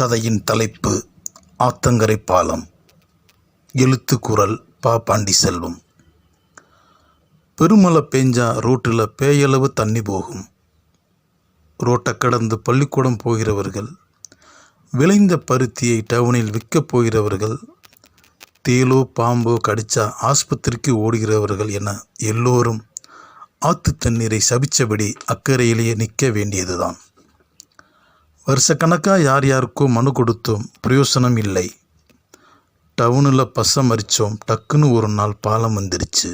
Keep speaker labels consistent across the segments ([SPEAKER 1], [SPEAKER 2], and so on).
[SPEAKER 1] கதையின் தலைப்பு ஆத்தங்கரை பாலம். எழுத்துக்குரல் பா. பாண்டி செல்வம் பெருமழை பெஞ்சா ரோட்டில் பேயளவு தண்ணி போகும். ரோட்டை கடந்து பள்ளிக்கூடம் போகிறவர்கள் விளைந்த பருத்தியை டவுனில் விற்கப் போகிறவர்கள் தேலோ பாம்போ கடிச்சா ஆஸ்பத்திரிக்கு ஓடுகிறவர்கள் என எல்லோரும் ஆத்து தண்ணீரை சபிச்சபடி அக்கறையிலேயே நிற்க வேண்டியதுதான். வருஷக்கணக்காக யார் யாருக்கோ மனு கொடுத்தோம். பிரயோசனம் இல்லை. டவுனில் பசை மறித்தோம் டக்குன்னு ஒரு நாள் பாலம் வந்துருச்சு.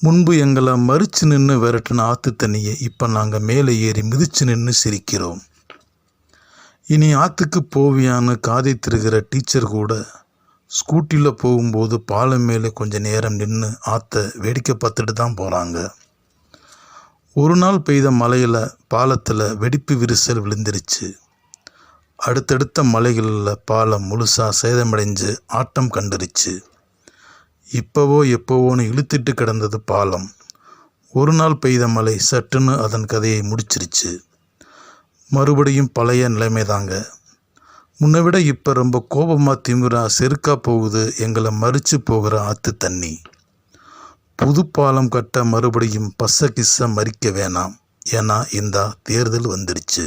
[SPEAKER 1] முன்பு எங்களை மறிச்சு நின்று விரட்டின ஆற்று தண்ணியை இப்போ நாங்கள் மேலே ஏறி மிதிச்சு நின்று சிரிக்கிறோம். இனி ஆற்றுக்கு போவியான்னு காதை திருகிற டீச்சர் கூட ஸ்கூட்டியில் போகும்போது பாலம் மேலே கொஞ்சம் நேரம் நின்று ஆற்றை வேடிக்கை பார்த்துட்டு தான் போகிறாங்க ஒரு நாள் பெய்த மழையில் பாலத்தில் வெடிப்பு விரிசல் விழுந்துருச்சு. அடுத்தடுத்த மலைகளில் பாலம் முழுசாக சேதமடைஞ்சு ஆட்டம் கண்டுருச்சு இப்போவோ எப்போவோன்னு இழுத்துட்டு கிடந்தது பாலம். ஒரு நாள் பெய்த மழை சட்டுன்னு அதன் கதையை முடிச்சிருச்சு. மறுபடியும் பழைய நிலைமைதாங்க. முன்னை விட இப்போ ரொம்ப கோபமாக திமிரா செருக்கா போகுது எங்களை மறித்து போகிற ஆற்று தண்ணி. புது பாலம் கட்ட மறுபடியும் பஸ்ஸ கிஸ்ஸ மறிக்க வேணாம். ஏன்னா இந்த தேர்தல் வந்துடுச்சு.